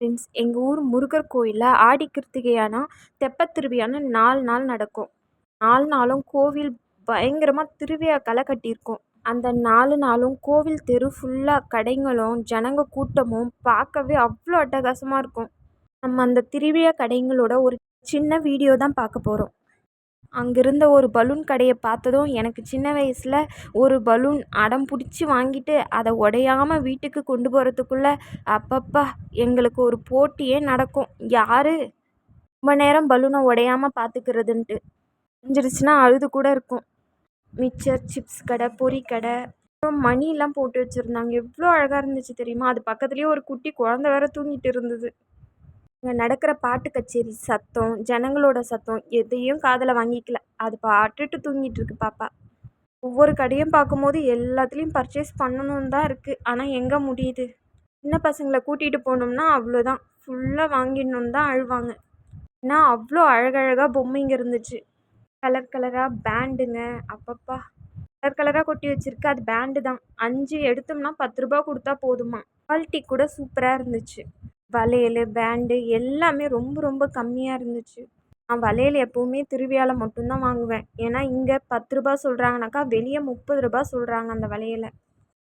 Friends எங்கள் ஊர் முருகர் கோயிலில் ஆடி கிருத்திகையானா தெப்பத் திருவிழான்னு நாலு நாள் நடக்கும். நாலு நாளும் கோவில் பயங்கரமாக திருவிழா களை கட்டியிருக்கும். அந்த நாலு நாளும் கோவில் தெரு ஃபுல்லாக கடைங்களும் ஜனங்க கூட்டமும் பார்க்கவே அவ்வளோ அட்டகாசமாக இருக்கும். நம்ம அந்த திருவிழா கடைங்களோட ஒரு சின்ன வீடியோ தான் பார்க்க போகிறோம் அங்கிருந்த ஒரு பலூன் கடையை பார்த்ததும் எனக்கு சின்ன வயசில் ஒரு பலூன் அடம் பிடிச்சி வாங்கிட்டு அதை உடையாம வீட்டுக்கு கொண்டு போகிறதுக்குள்ள அப்பப்பா எங்களுக்கு ஒரு போட்டியே நடக்கும். யார்? ரொம்ப நேரம் பலூனை உடையாம பார்த்துக்கிறதுன்ட்டு. செஞ்சிருச்சுன்னா அழுது கூட இருக்கும். மிச்சர் சிப்ஸ் கடை பொரி கடை அப்புறம் மணிலாம் போட்டு வச்சுருந்தாங்க. எவ்வளோ அழகாக இருந்துச்சு தெரியுமா? அது பக்கத்துலேயே ஒரு குட்டி குழந்த வேற தூங்கிட்டு இருந்தது. அங்கே நடக்கிற பாட்டு கச்சேரி சத்தம் ஜனங்களோட சத்தம் எதையும் காதில் வாங்கிக்கல. அது பாட்டுட்டு தூங்கிட்டு இருக்கு பாப்பா. ஒவ்வொரு கடையும் பார்க்கும்போது எல்லாத்துலேயும் பர்ச்சேஸ் பண்ணணுன்னு தான் இருக்குது ஆனால் எங்கே முடியுது? சின்ன பசங்களை கூட்டிகிட்டு போனோம்னா அவ்வளோதான் ஃபுல்லாக வாங்கிடணுன்னு தான் அழுவாங்க. ஏன்னா அவ்வளோ அழகழகாக பொம்மைங்க இருந்துச்சு. கலர் கலராக பேண்டுங்க அப்பப்பா. கலர் கலராக கொட்டி வச்சிருக்கு. அது பேண்டு தான். அஞ்சு எடுத்தோம்னா பத்து ரூபா கொடுத்தா போதுமா? குவாலிட்டி கூட சூப்பராக இருந்துச்சு. வளையல் பேண்டு எல்லாமே ரொம்ப ரொம்ப கம்மியாக இருந்துச்சு. நான் வளையல் எப்போவுமே திருவிழாவில் மட்டும்தான் வாங்குவேன். ஏன்னா இங்கே பத்து ரூபா சொல்கிறாங்கனாக்கா வெளியே முப்பது ரூபா சொல்கிறாங்க அந்த வளையலை.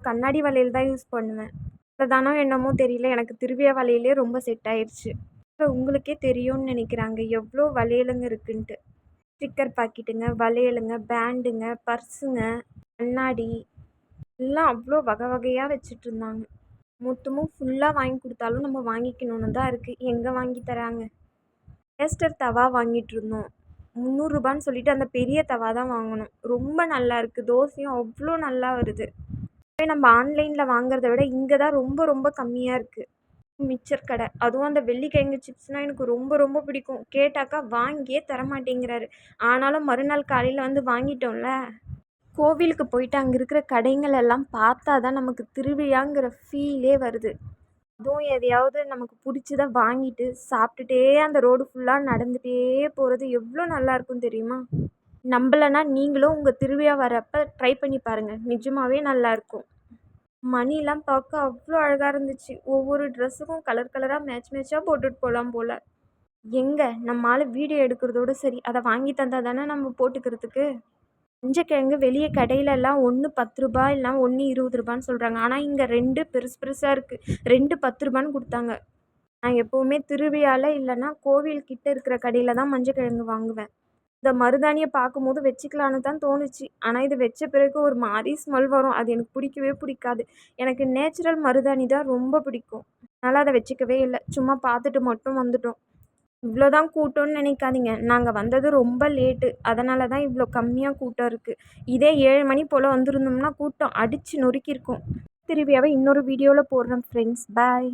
கண்ணாடி வளையல் தான் யூஸ் பண்ணுவேன். தானோ என்னமோ தெரியல எனக்கு திருவிழா வளையலே ரொம்ப செட் ஆயிடுச்சு உங்களுக்கே தெரியும்னு நினைக்கிறாங்க எவ்வளோ வளையலுங்க இருக்குன்ட்டு. ஸ்டிக்கர் பாக்கெட்டுங்க வளையலுங்க பேண்டுங்க பர்ஸுங்க கண்ணாடி எல்லாம் அவ்வளோ வகை வகையாக வச்சிட்ருந்தாங்க மொத்தமும் ஃபுல்லாக வாங்கி கொடுத்தாலும் நம்ம வாங்கிக்கணும்னு தான் இருக்குது எங்கே வாங்கி தராங்க? டேஸ்டர் தவா வாங்கிட்டுருந்தோம் முந்நூறுரூபான்னு சொல்லிட்டு அந்த பெரிய தவா தான் வாங்கினோம். ரொம்ப நல்லா இருக்குது தோசையும் அவ்வளோ நல்லா வருது. இப்போ நம்ம ஆன்லைனில் வாங்குறத விட இங்கே தான் ரொம்ப ரொம்ப கம்மியாக இருக்குது மிச்சர் கடை. அதுவும் அந்த வெள்ளிக்கிழங்கு சிப்ஸ்னால் எனக்கு ரொம்ப ரொம்ப பிடிக்கும். கேட்டாக்கா வாங்கியே தரமாட்டேங்கிறாரு. ஆனாலும் மறுநாள் காலையில் வந்து வாங்கிட்டோம்ல? கோவிலுக்கு போயிட்டு அங்கே இருக்கிற கடைங்களெல்லாம் பார்த்தா தான் நமக்கு திருவிழாங்கிற ஃபீலே வருது. அதுவும் எதையாவது நமக்கு பிடிச்சத வாங்கிட்டு சாப்பிட்டுட்டே அந்த ரோடு ஃபுல்லாக நடந்துகிட்டே போகிறது எவ்வளோ நல்லாயிருக்கும் தெரியுமா? நம்பலைன்னா நீங்களும் உங்கள் திருவிழா வரப்போ ட்ரை பண்ணி பாருங்கள் நிஜமாகவே நல்லாயிருக்கும் மணிலாம் பார்க்க அவ்வளோ அழகாக இருந்துச்சு. ஒவ்வொரு ட்ரெஸ்ஸுக்கும் கலர் கலராக மேட்ச் மேட்சாக போட்டுட்டு போகலாம் போல். எங்கே? நம்மளால் வீடியோ எடுக்கிறதோட சரி. அதை வாங்கி தந்தால் தானே நம்ம போட்டுக்கிறதுக்கு? மஞ்சக்கிழங்கு வெளியே கடையிலலாம் ஒன்று பத்து ரூபாய் இல்லைனா ஒன்று இருபது ரூபான்னு சொல்கிறாங்க ஆனால் இங்கே ரெண்டு பெருசு பெருசாக இருக்குது ரெண்டு பத்து ரூபான்னு கொடுத்தாங்க. நான் எப்போவுமே திருவிழாவில் இல்லைன்னா கோவில் கிட்ட இருக்கிற கடையில் தான் மஞ்சக்கிழங்கு வாங்குவேன். இந்த மருதாணியை பார்க்கும்போது வச்சுக்கலான்னு தான் தோணுச்சு. ஆனால் இது வச்ச பிறகு ஒரு மாதிரி ஸ்மெல் வரும். அது எனக்கு பிடிக்கவே பிடிக்காது. எனக்கு நேச்சுரல் மருதாணி தான் ரொம்ப பிடிக்கும். அதனால் அதை வச்சுக்கவே இல்லை. சும்மா பார்த்துட்டு மட்டும் வந்துட்டோம். இவ்வளோ தான் கூட்டம்னு நினைக்காதீங்க. நாங்கள் வந்தது ரொம்ப லேட்டு அதனால தான் இவ்வளோ கம்மியாக கூட்டம் இருக்குது இதே ஏழு மணி போல் வந்திருந்தோம்னா கூட்டம் அடித்து நொறுக்கியிருக்கும். திருவியாவை இன்னொரு வீடியோவில் போடுறேன் ஃப்ரெண்ட்ஸ் பாய்